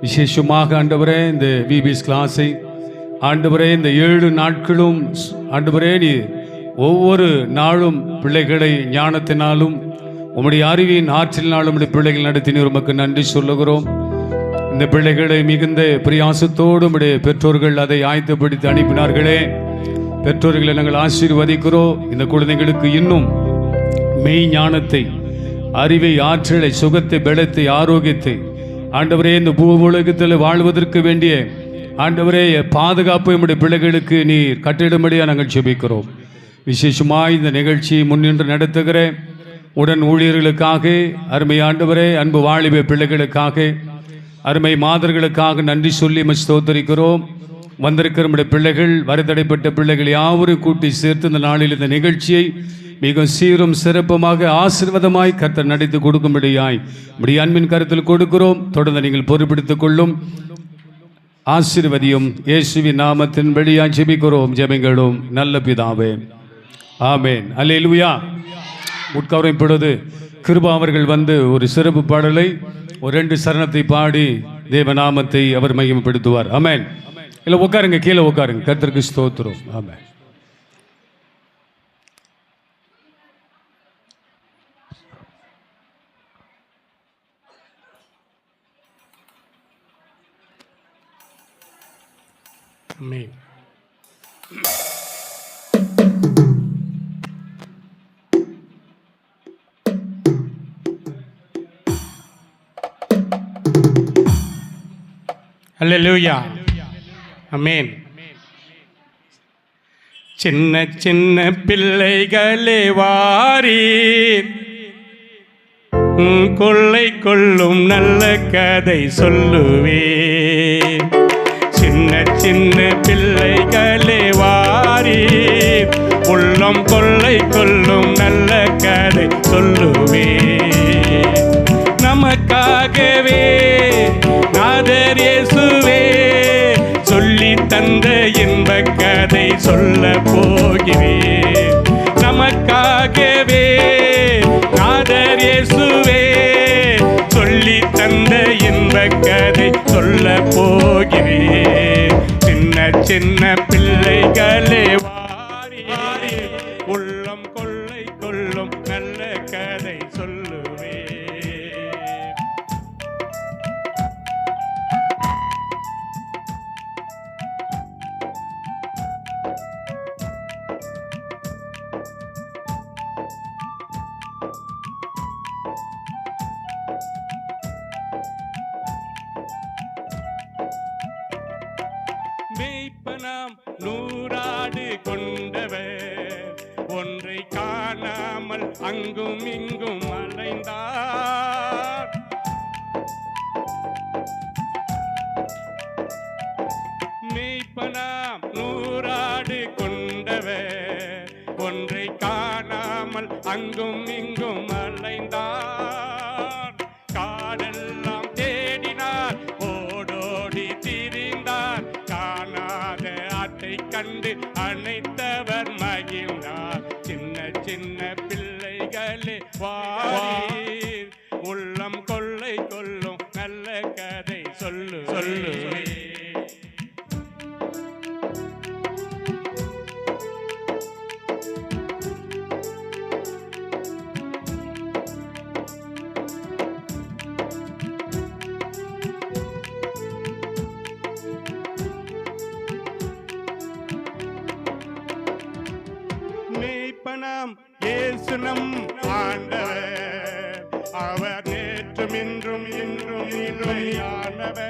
விசேஷமாக ஆண்டவரே இந்த பிபிஎஸ் கிளாஸை ஆண்டவரே இந்த ஏழு நாட்களும் ஆண்டவரே நீ ஒவ்வொரு நாளும் பிள்ளைகளை ஞானத்தினாலும் உம்முடைய அறிவியின் ஆற்றலினாலும் உம்முடைய பிள்ளைகள் நடத்தினீர் உமக்கு நன்றி சொல்லுகிறோம். இந்த பிள்ளைகளை மிகுந்த பிரியாசத்தோடு உடைய பெற்றோர்கள் அதை ஆயத்தப்படுத்தி அனுப்பினார்களே. பெற்றோர்களை நாங்கள் ஆசீர்வதிக்கிறோம். இந்த குழந்தைகளுக்கு இன்னும் மெய் ஞானத்தை அறிவை ஆற்றலை சுகத்தை பலத்தை ஆரோக்கியத்தை ஆண்டவரே இந்த பூ உலகத்தில் வாழ்வதற்கு வேண்டிய ஆண்டவரே பாதுகாப்பு நம்முடைய பிள்ளைகளுக்கு நீர் கட்டிடும்படியாக நாங்கள் செபிக்கிறோம் விசேஷமாக இந்த நிகழ்ச்சியை முன்னின்று நடத்துகிற உடன் ஊழியர்களுக்காக அருமை ஆண்டவரே அன்பு வாலிப பிள்ளைகளுக்காக அருமை மாதர்களுக்காக நன்றி சொல்லி ஸ்தோத்தரிக்கிறோம். வந்திருக்கிற நம்முடைய பிள்ளைகள் வரதடைப்பட்ட பிள்ளைகள் யாவரும் கூட்டி சேர்த்து இந்த நாளில் இந்த நிகழ்ச்சியை மிக சீரும் சிறப்புமாக ஆசீர்வாதமாய் கர்த்தர் நடித்து கொடுக்கும்படியாய் இப்படி அன்பின் கருத்தில் கொடுக்கிறோம். தொடர்ந்து நீங்கள் பொறுப்படுத்திக் கொள்ளும். ஆசீர்வதியும் இயேசுவின் நாமத்தின் வழியாய் ஜெபிக்கிறோம். ஜெபிங்களும். நல்ல பிதாவே. ஆமேன். அல்ல இலுவியா உட்காரம் இப்பொழுது கிருபா அவர்கள் வந்து ஒரு சிறப்பு பாடலை ஒரு ரெண்டு சரணத்தை பாடி தேவநாமத்தை அவர் மையப்படுத்துவார். ஆமேன். இல்லை உட்காருங்க. கீழே உட்காருங்க. கர்த்தருக்கு ஸ்தோத்திரம். ஆமேன். Amém. அல்லேலூயா அமேன் சின்ன சின்ன பிள்ளைகளே வாரீர் உம் கொள்ளை கொள்ளும் நல்ல கதை சொல்லுவேன் சின்ன பிள்ளைகளே வாரி உள்ளம் கொள்ளை கொள்ளும் நல்ல கதை சொல்லுவே நமக்காகவே நாதர் இயேசுவே சொல்லி தந்த இன்ப கதை சொல்ல போகிறே. நமக்காகவே நாதர் இயேசுவே சொல்லி தந்த இன்ப கதை சொல்ல போகிறேன் சின்ன பிள்ளைகளே நூறாடு கொண்டவர். ஒன்றை காணாமல் அங்கும் இங்கும் மேய்ப்பனாம் இயேசுனம் ஆண்டவர். அவர் நேற்றும் இன்றும் இன்றும் மெய்ப்பனாம்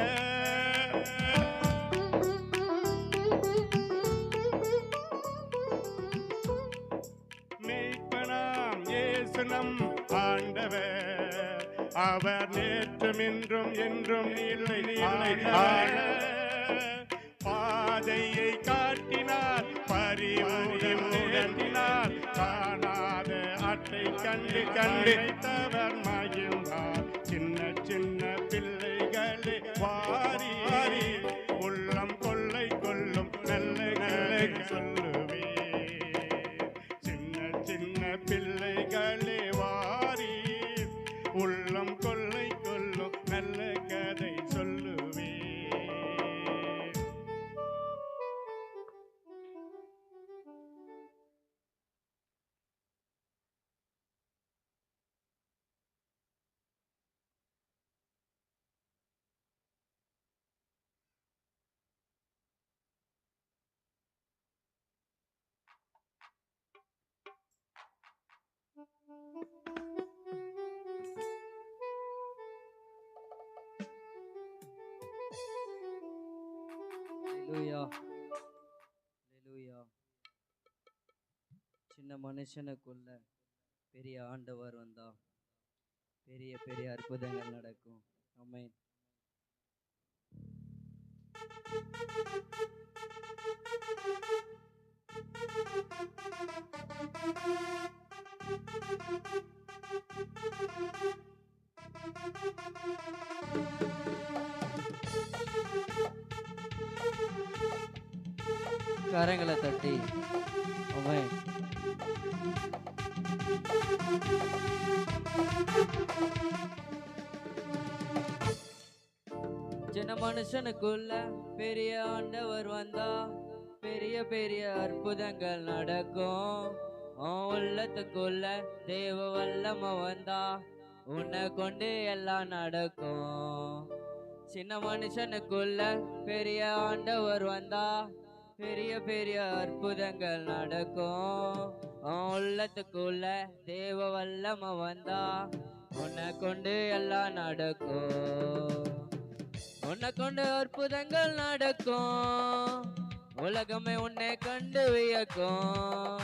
மேய்ப்பனாம் இயேசுனம் ஆண்டவர். அவர் நேற்றும் இன்றும் என்றும் இல்லை பாதையை காட்டினார் பரிவுடன் கண்டு கண்டு சின்ன மனுஷனுக்குள்ள பெரிய ஆண்டவர் வந்தா பெரிய பெரிய அற்புதங்கள் நடக்கும். ஆமென் கரங்களை தட்டி. சின்ன மனுஷனுக்குள்ள பெரிய ஆண்டவர் வந்தா பெரிய பெரிய அற்புதங்கள் நடக்கும். உன் உள்ளத்துக்குள்ள தேவ வல்லம வந்தா உன்னை கொண்டு எல்லாம் நடக்கும். சின்ன மனுஷனுக்குள்ள பெரிய ஆண்டவர் வந்தா பெரிய பெரிய அற்புதங்கள் நடக்கும். உன் உள்ளத்துக்குள்ள தேவ வல்லம வந்தா உன்னை கொண்டு எல்லாம் நடக்கும். உன்னை கொண்டு அற்புதங்கள் நடக்கும். உலகமே உன்னை கண்டு வியக்கும்.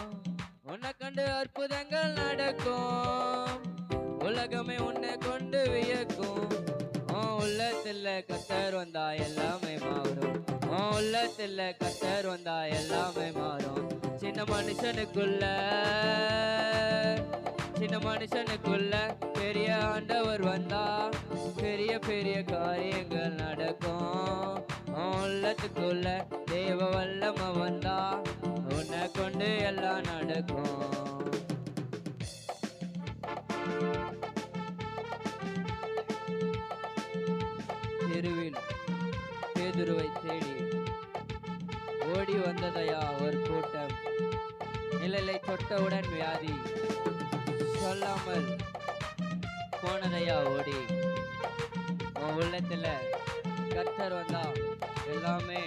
உன்னை கண்டு அற்புதங்கள் நடக்கும். உலகமே உன்னை கொண்டு வியக்கும். உன் உள்ளத்துல கத்தர் வந்தா எல்லாமே மாறும். உள்ளத்துல கத்தர் வந்தா எல்லாமே மாறும். சின்ன மனுஷனுக்குள்ள சின்ன மனுஷனுக்குள்ள பெரிய ஆண்டவர் வந்தா பெரிய பெரிய காரியங்கள் நடக்கும். உள்ளத்துக்குள்ள தேவ வல்லம வந்தா உன்னை கொண்டு எல்லாம் நடக்கும். தெருவில் பேதுருவை தேடி ஓடி வந்ததையா ஒரு கூட்டம்? நிழலை தொட்டவுடன் வியாதி. சொல்லாமல் போனதையா ஓடி? உன் உள்ளத்துல கர்த்தர் வந்தா எல்லாமே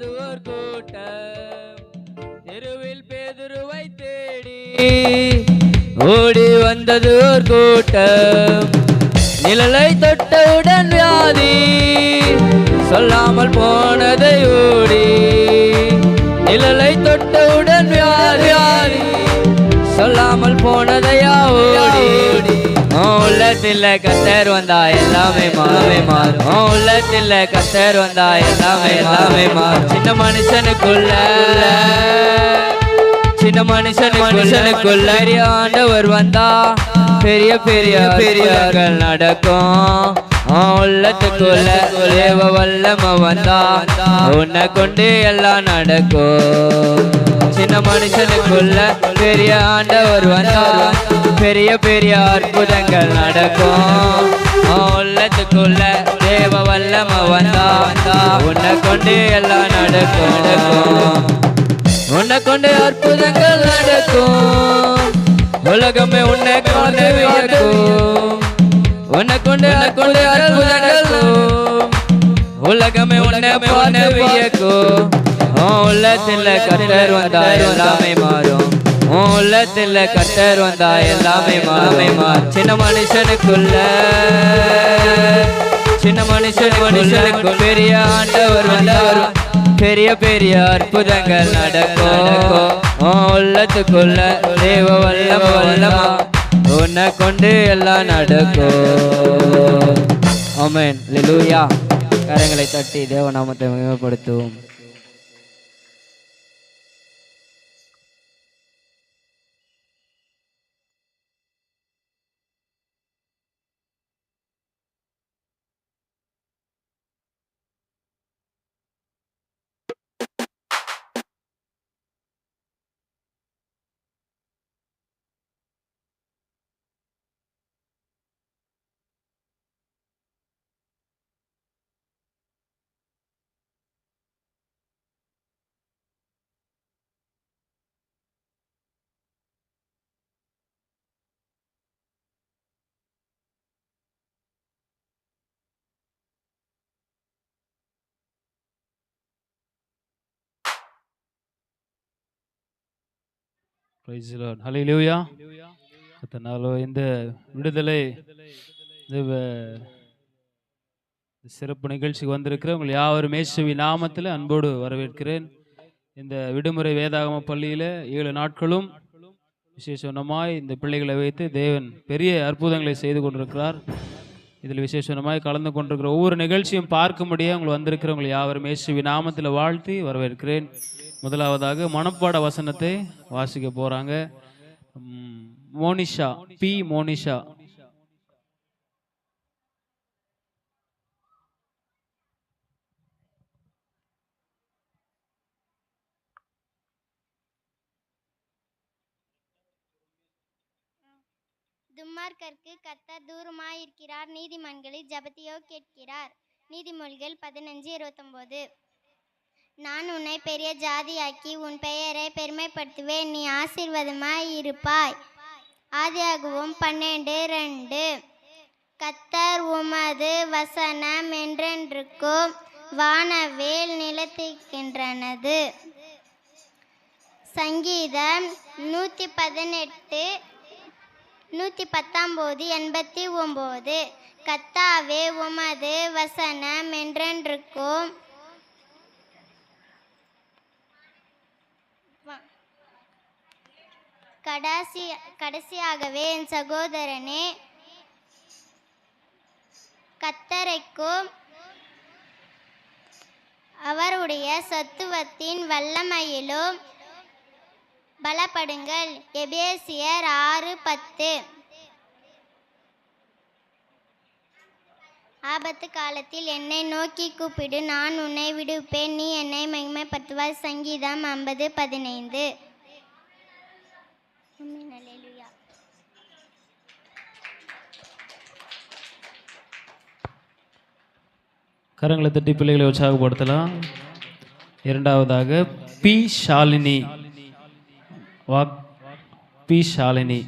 வந்தது ஒரு கூட்டம். தெருவில் பேதுருவை தேடி ஓடி வந்தது ஒரு கூட்டம். நிழலை தொட்டவுடன் வியாதி சொல்லாமல் போனதை ஓடி. நிழலை தொட்டவுடன் வியாதி சொல்லாமல் போனதையா ஓடி. உள்ளத்துல கத்தர் வந்தா எல்லாமே மாறவே மாறும். உன் உள்ளத்துல கத்தர் வந்தா எல்லாமே எல்லாமே மாறும். சின்ன மனுஷனுக்குள்ள. சின்ன மனுஷன் மனுஷனுக்குள்ள ஆண்டவர் வந்தா பெரிய பெரிய பெரியர்கள் நடக்கும். உள்ளத்துக்குள்ள தேவ வல்லம வந்தா உன்னை கொண்டு எல்லாம் நடக்கும். சின்ன மனுஷனுக்குள்ள பெரிய ஆண்டவர் வந்தா பெரிய பெரிய அற்புதங்கள் நடக்கும். உள்ளத்துக்குள்ள தேவ வல்லம வந்தா உன்னை கொண்டு எல்லாம் நடக்கும். உன்னை கொண்டு அற்புதங்கள் நடக்கும். உலகமே உன்னை கொண்டு வியக்கும் உன்னை கொண்டு கொண்டு அற்புதங்கள் உலகமே உன்னை கொண்டு வியக்கும் உள்ளத்தில் கட்டர் கத்தர் வந்தா எல்லாமே மாறும். உள்ளத்தில் கட்டர் வந்தா எல்லாமே மாறமே. மாறும் சின்ன மனுஷனுக்குள்ள சின்ன மனுஷன் மனுஷனுக்கு பெரிய ஆண்டவர் வந்தவர் பெரிய பெரிய அற்புதங்கள் நடக்கும். உள்ளத்துக்குள்ள தேவ வல்ல வல்லமா உன்னை கொண்டு எல்லாம் நடக்கும். ஆமென். லூயா கரங்களை தட்டி தேவநாமத்தை மகிமைப்படுத்துவோம். பிரைஸ் லார்ட் கத்தனாலோ இந்த விடுதலை இந்த இந்த சிறப்பு நிகழ்ச்சிக்கு வந்திருக்கிற உங்கள் யாவரும் மேசுவி நாமத்தில் அன்போடு வரவேற்கிறேன். இந்த விடுமுறை வேதாகம பள்ளியில் ஏழு நாட்களும் விசேஷமாய் இந்த பிள்ளைகளை வைத்து தேவன் பெரிய அற்புதங்களை செய்து கொண்டிருக்கிறார். இதில் விசேஷமாக கலந்து கொண்டிருக்கிற ஒவ்வொரு நிகழ்ச்சியும் பார்க்கும்படியே உங்களை வந்திருக்கிறவங்களை யாவரும் இயேசுவி நாமத்தில் வாழ்த்தி வரவேற்கிறேன். முதலாவதாக மனப்பாட வசனத்தை வாசிக்க போகிறாங்க மோனிஷா பி மோனிஷா. துன்மார்க்கருக்கு கர்த்தர் தூரமாயிருக்கிறார். நீதிமன்களை ஜபத்தியோ கேட்கிறார். நீதிமொழிகள் பதினஞ்சு இருபத்தொம்போது. நான் உன்னை பெரிய ஜாதியாக்கி உன் பெயரை பெருமைப்படுத்துவேன். நீ ஆசீர்வாதமாய் இருப்பாய் ஆதியாகவும் பன்னெண்டு ரெண்டு. கத்தர் உமது வசனம் என்றென்றுக்கும் வானவேல் நிலத்திருக்கின்றனது. சங்கீதம் நூற்றி பதினெட்டு நூற்றி பத்தொம்போது எண்பத்தி ஒம்பது கத்தாவே உமது வசனம் என்றென்றுக்கும். கடைசி கடைசியாகவே என் சகோதரனே கத்தரைக்கும் அவருடைய சத்துவத்தின் வல்லமையிலும் பலப்படுங்கள். எபேசியர் ஆறு பத்து. ஆபத்து காலத்தில் என்னை நோக்கி கூப்பிடு. நான் உன்னை விடுப்பேன். நீ என்னை மகிமைப்படுத்துவாய். சங்கீதம் ஐம்பது பதினைந்து. கரங்களை தட்டி பிள்ளைகளை உற்சாகப்படுத்தலாம். இரண்டாவதாக பி. ஷாலினி. வாக் பி ஷாலினி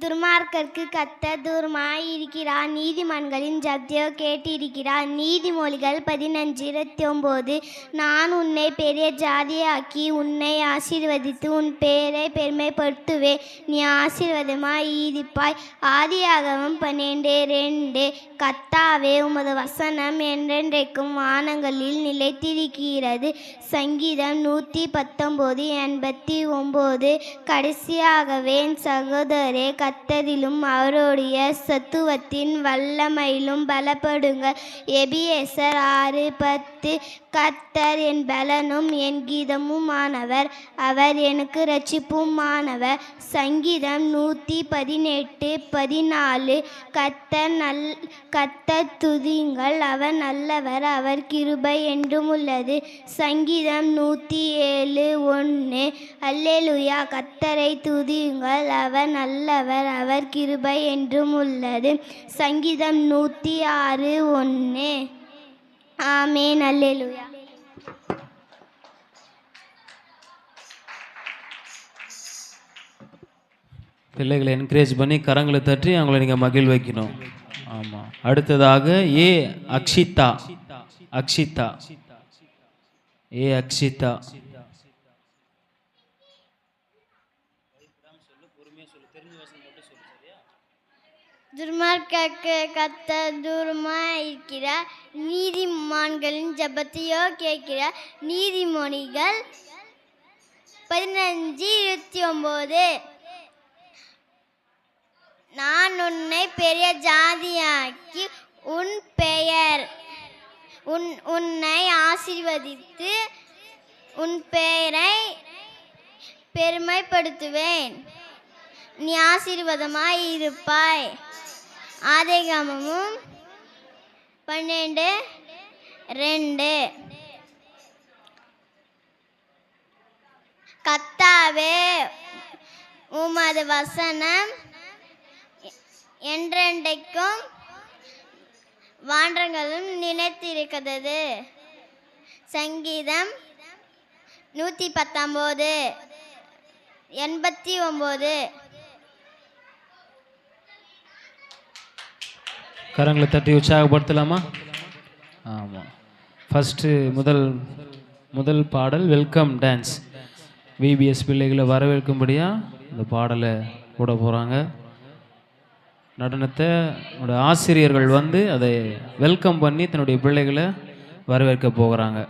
துர்மார்க்கருக்கு கத்த தூரமாய் இருக்கிறார் நீதிமன்களின் ஜப்தியோ கேட்டிருக்கிறார். நீதிமொழிகள் பதினஞ்சு இருபத்தி ஒம்போது நான் உன்னை பெரிய ஜாதியாக்கி உன்னை ஆசீர்வதித்து உன் பெயரை பெருமைப்படுத்துவேன் நீ ஆசீர்வாதமாய் ஈதிப்பாய். ஆதியாகவும் பன்னெண்டு ரெண்டு கத்தாவே உமது வசனம் என்றென்றைக்கும் வானங்களில் நிலைத்திருக்கிறது. சங்கீதம் நூற்றி பத்தொம்போது எண்பத்தி ஒம்போது கடைசியாகவே என் சகோதரே கத்ததிலும் அவருடைய சத்துவத்தின் வல்லமையிலும் பலப்படுங்கள் எபியேசர் ஆறு பத்து கத்தர் என் பலனும் என் கீதமுமானவர். அவர் எனக்கு ரட்சிப்புமானவர் சங்கீதம் நூற்றி பதினெட்டு பதினாலு. கத்தர் நல் கத்தர் துதிங்கள் அவர் நல்லவர் அவர் கிருபை என்றும் உள்ளது சங்கீதம் நூற்றி ஏழு ஒன்று அல்லேலுயா கத்தரை துதியுங்கள். அவர் நல்லவர் அவர் கிருபை என்றும் உள்ளது. சங்கீதம் நூற்றி ஆறு ஒன்று ஆமே அல்லேலுயா. பிள்ளைகளை என்கரேஜ் பண்ணி கரங்களை தட்டி அவங்களை நீங்கள் மகிழ் வைக்கணும். ஆமாம் அடுத்ததாக ஏ அக்ஷிதா. அக்ஷிதா. ஏ அக்ஷிதா. துர்மார்க்க கத்த தூரமாக இருக்கிறார் நீதிமான்களின் ஜபத்தையோ கேட்கிறார் நீதிமொழிகள் பதினஞ்சு இருபத்தி ஒம்பது. நான் உன்னை பெரிய ஜாதியாக்கி உன் பெயர் உன் உன்னை ஆசீர்வதித்து உன் பெயரை பெருமைப்படுத்துவேன். நீ ஆசீர்வாதமாய் இருப்பாய். ஆதிகாமமும் பன்னெண்டு ரெண்டு. கத்தாவே உமது வசனம் என்றென்றைக்கும் வான்றங்களும் நினைத்திருக்கிறது. சங்கீதம் நூற்றி பத்தொம்போது எண்பத்தி ஒம்பது. கரங்களை தட்டி உற்சாகப்படுத்தலாமா? ஆமாம் ஃபஸ்ட்டு முதல் முதல் பாடல் வெல்கம் டான்ஸ் விபிஎஸ் பிள்ளைகளை வரவேற்கும்படியாக இந்த பாடலை போட போகிறாங்க நடனத்தை ஆசிரியர்கள் வந்து அதை வெல்கம் பண்ணி தன்னுடைய பிள்ளைகளை வரவேற்க போகிறாங்க.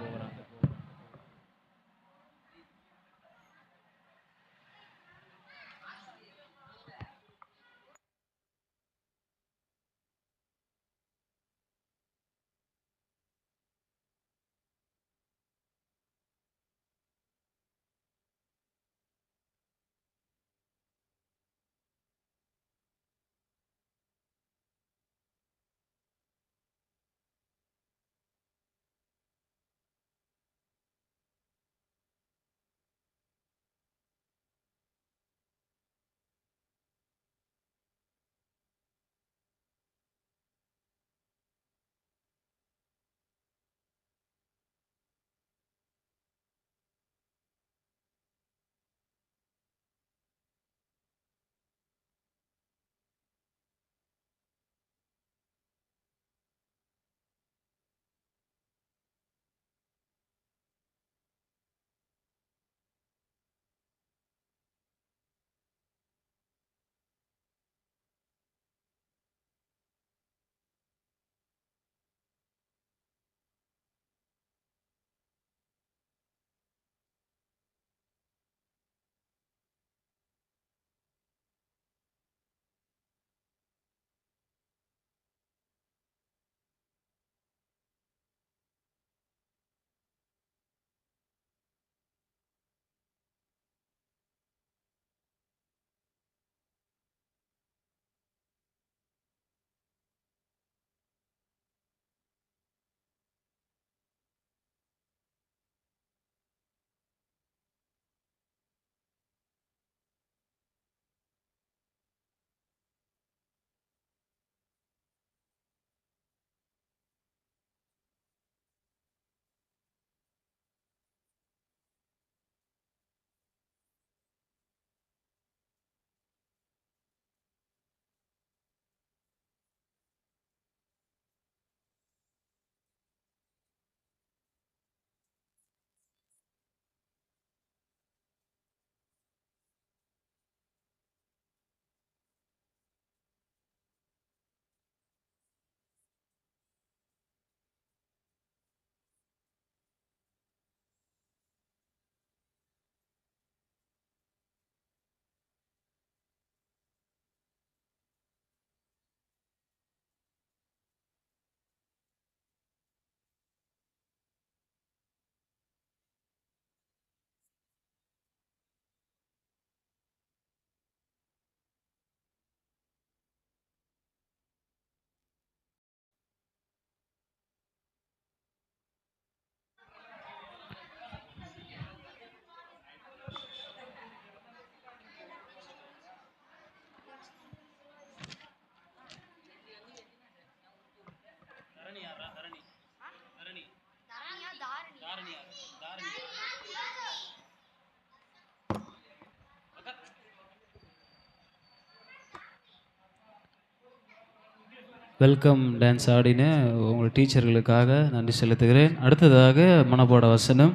வெல்கம் டான்ஸ் ஆடின உங்கள் டீச்சர்களுக்காக நன்றி செலுத்துகிறேன். அடுத்ததாக மனப்பாட வசனம்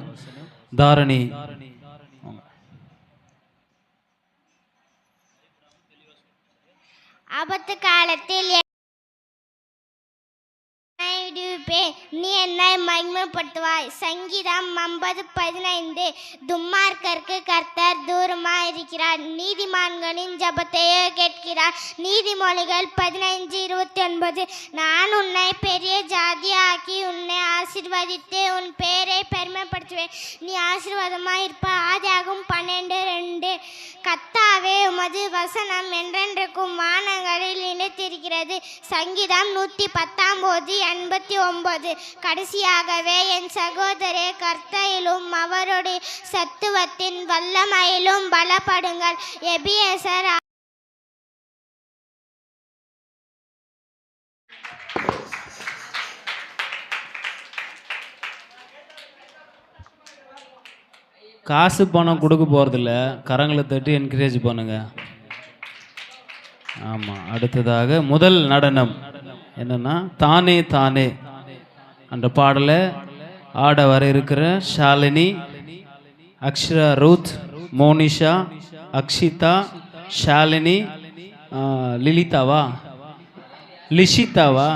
தாரணி ஆபத்து காலத்தில் என்னை விடுவிப்பேன். நீ என்னை சங்கீதம் ஐம்பது பதினைந்து. துன்மார்க்கருக்கு கர்த்தர் தூரமாக இருக்கிறார் நீதிமான்களின் ஜபத்தையோ கேட்கிறார். நீதிமொழிகள் பதினைஞ்சு இருபத்தி ஒன்பது நான் உன்னை பெரிய ஜாதியாக்கி உன்னை ஆசிர்வதித்து உன் பேரை பெருமைப்படுத்துவேன். நீ ஆசீர்வாதமாக இருப்ப ஆதியாகும் பன்னெண்டு ரெண்டு. கத்தாவே உமது வசனம் என்றென்றைக்கும் வானங்களில் இணைத்திருக்கிறது சங்கீதம் நூற்றி பத்தாம்போது எண்பத்தி ஒன்பது. கடைசியாகவே என் சகோதரே கர்த்தையிலும் அவருடைய சத்துவத்தின் வல்லமையிலும் பலப்படுங்கள். எபிஎசர் காசு பணம் கொடுக்க போகிறதில்ல கரங்களை தட்டி என்கரேஜ் பண்ணுங்க. ஆமாம் அடுத்ததாக முதல் நடனம். என்னன்னா தானே தானே அந்த பாடலை ஆட வர இருக்கிற ஷாலினி அக்ஷரா ரூத் மோனிஷா அக்ஷிதா ஷாலினி ஆ, லிலிதாவா? லிஷிதாவா?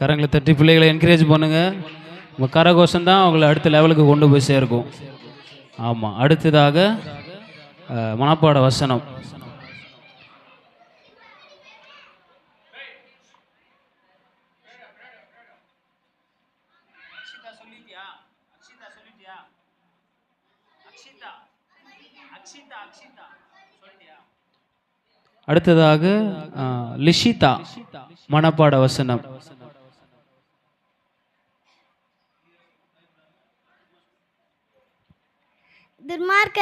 கரங்களை தட்டி பிள்ளைகளை என்கரேஜ் பண்ணுங்க. உங்கள் கரகோஷம் தான் அவங்களை அடுத்த லெவலுக்கு கொண்டு போய் சேர்க்கும். ஆமாம் அடுத்ததாக மனப்பாட வசனம். அடுத்ததாக லிஷிதா மனப்பாட வசனம். துர்மார்க்க